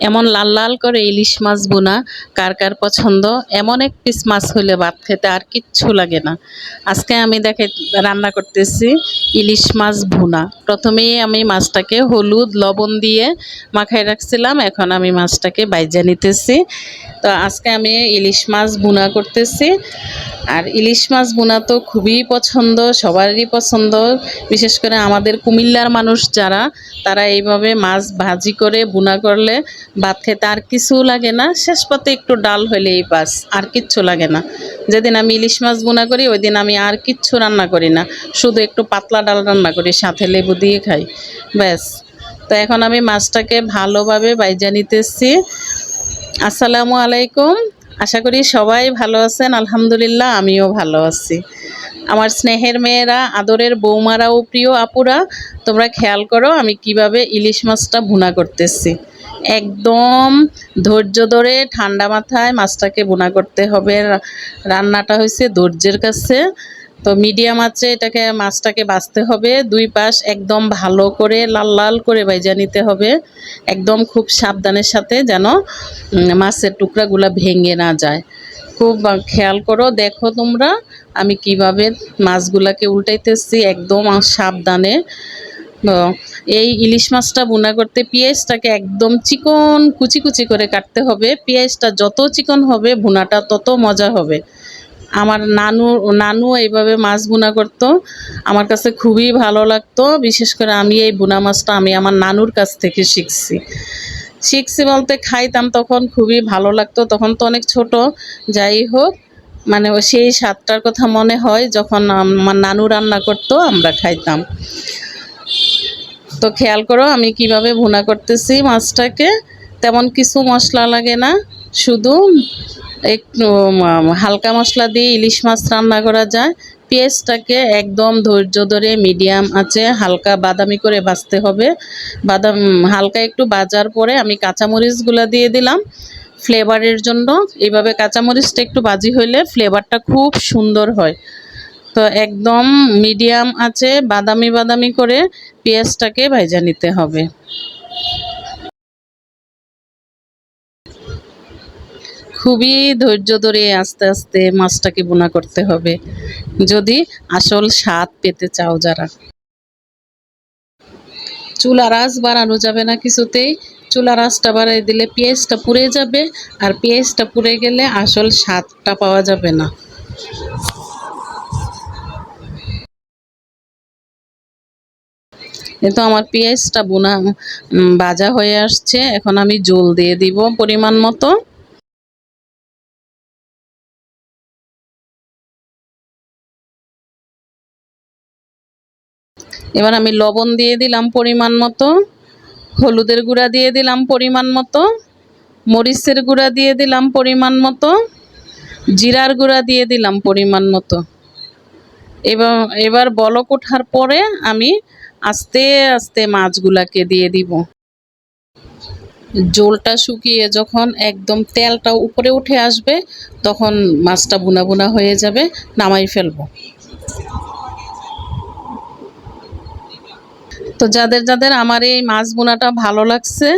এমন লাল লাল করে ইলিশ মাছ বোনা, কার কার পছন্দ? এমন এক পিস মাছ হইলে ভাত খেতে আর কিচ্ছু লাগে না। আজকে আমি দেখে রান্না করতেছি ইলিশ মাছ ভুনা। প্রথমেই আমি মাছটাকে হলুদ, লবণ দিয়ে মাখায় রাখছিলাম, এখন আমি মাছটাকে বাইজা নিতেছি। তো আজকে আমি ইলিশ মাছ ভুনা করতেছি। আর ইলিশ মাছ বোনা তো খুবই পছন্দ, সবারই পছন্দ। বিশেষ করে আমাদের কুমিল্লার মানুষ যারা, তারা এইভাবে মাছ ভাজি করে বোনা করলে ভাত খেতে আর কিছু লাগে না। শেষ পথে একটু ডাল হলেই বাস, আর কিচ্ছু লাগে না। যেদিন আমি ইলিশ মাছ বোনা করি ওই দিন আমি আর কিচ্ছু রান্না করি না। শুধু একটু পাতলা ডাল রান্না করি, সাথে লেবু দিয়ে খাই, ব্যাস। তো এখন আমি মাছটাকে ভালোভাবে বাইজা নিতেছি। আসসালামু আলাইকুম। আশা করি সবাই ভালো আছেন, আলহামদুলিল্লাহ, আমিও ভালো আছি। আমার স্নেহের মেয়েরা, আদরের বৌমারাও প্রিয় আপুরা, তোমরা খেয়াল করো আমি কীভাবে ইলিশ মাছটা ভুনা করতেছি। একদম ধৈর্য ধরে ঠান্ডা মাথায় মাছটাকে বোনা করতে হবে। রান্নাটা হয়েছে ধৈর্যের কাছে। তো মিডিয়াম আছে এটাকে মাছটাকে বাছতে হবে। দুই পাশ একদম ভালো করে লাল লাল করে বাইজা নিতে হবে। একদম খুব সাবধানের সাথে যেন মাছের টুকরাগুলা ভেঙে না যায়। খুব খেয়াল করো, দেখো তোমরা আমি কীভাবে মাছগুলাকে উল্টাইতেছি একদম সাবধানে। এই ইলিশ মাছটা বোনা করতে পেঁয়াজটাকে একদম চিকন কুচি কুচি করে কাটতে হবে। পেঁয়াজটা যত চিকন হবে, ভুনাটা তত মজা হবে। আমার নানু নানু এইভাবে মাছ বোনা করতো। আমার কাছে খুবই ভালো লাগতো। বিশেষ করে আমি এই বোনা মাছটা আমি আমার নানুর কাছ থেকে শিখছি। শিখছি বলতে খাইতাম তখন খুবই ভালো লাগতো। তখন তো অনেক ছোট। যাই হোক মানে সেই স্বাদটার কথা মনে হয়। যখন আমার নানু রান্না করতো, আমরা খাইতাম। তো খেয়াল করো, আমি কীভাবে ভুনা করতেছি মাছটাকে। তেমন কিছু মশলা লাগে না, শুধু একটু হালকা মশলা দিয়ে ইলিশ মাছ রান্না করা যায়। পেঁয়াজটাকে একদম ধৈর্য ধরে মিডিয়াম আছে হালকা বাদামি করে ভাজতে হবে। বাদাম হালকা একটু বাজার পরে আমি কাঁচামরিচগুলো দিয়ে দিলাম ফ্লেভারের জন্য। এইভাবে কাঁচামরিচটা একটু বাজি হইলে ফ্লেভারটা খুব সুন্দর হয়। তো একদম মিডিয়াম আছে, বাদামি বাদামি করে পেঁয়াজটাকে ভাইজা নিতে হবে। খুবই ধৈর্য ধরে আস্তে আস্তে মাছটাকে বোনা করতে হবে, যদি আসল স্বাদ পেতে চাও যারা। চুলার আঁচ বাড়ানো যাবে না কিছুতেই। চুলার আঁচটা বাড়াই দিলে পেঁয়াজটা পুড়ে যাবে, আর পেঁয়াজটা পুড়ে গেলে আসল স্বাদটা পাওয়া যাবে না। কিন্তু আমার পেঁয়াজটা বোনা ভাজা হয়ে আসছে। এখন আমি জল দিয়ে দিব পরিমাণ মতো। এবার আমি লবণ দিয়ে দিলাম পরিমাণ মতো। হলুদের গুঁড়া দিয়ে দিলাম পরিমাণ মতো। মরিচের গুঁড়া দিয়ে দিলাম পরিমাণ মতো। জিরার গুঁড়া দিয়ে দিলাম পরিমাণ মতো। এবার এবার বলক ওঠার পরে আমি আস্তে আস্তে মাছগুলাকে দিয়ে দিব। জোলটা শুকিয়ে যখন একদম তেলটা উপরে উঠে আসবে, তখন মাছটা বুনা বুনা হয়ে যাবে, নামাই ফেলব। তো যাদের যাদের আমার এই মাছ বোনাটা ভালো লাগছে,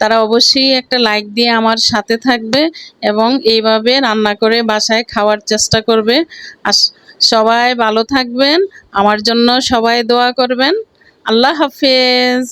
তারা অবশ্যই একটা লাইক দিয়ে আমার সাথে থাকবে এবং এইভাবে রান্না করে বাসায় খাওয়ার চেষ্টা করবে। আর সবাই ভালো থাকবেন, আমার জন্য সবাই দোয়া করবেন। আল্লাহ হাফেজ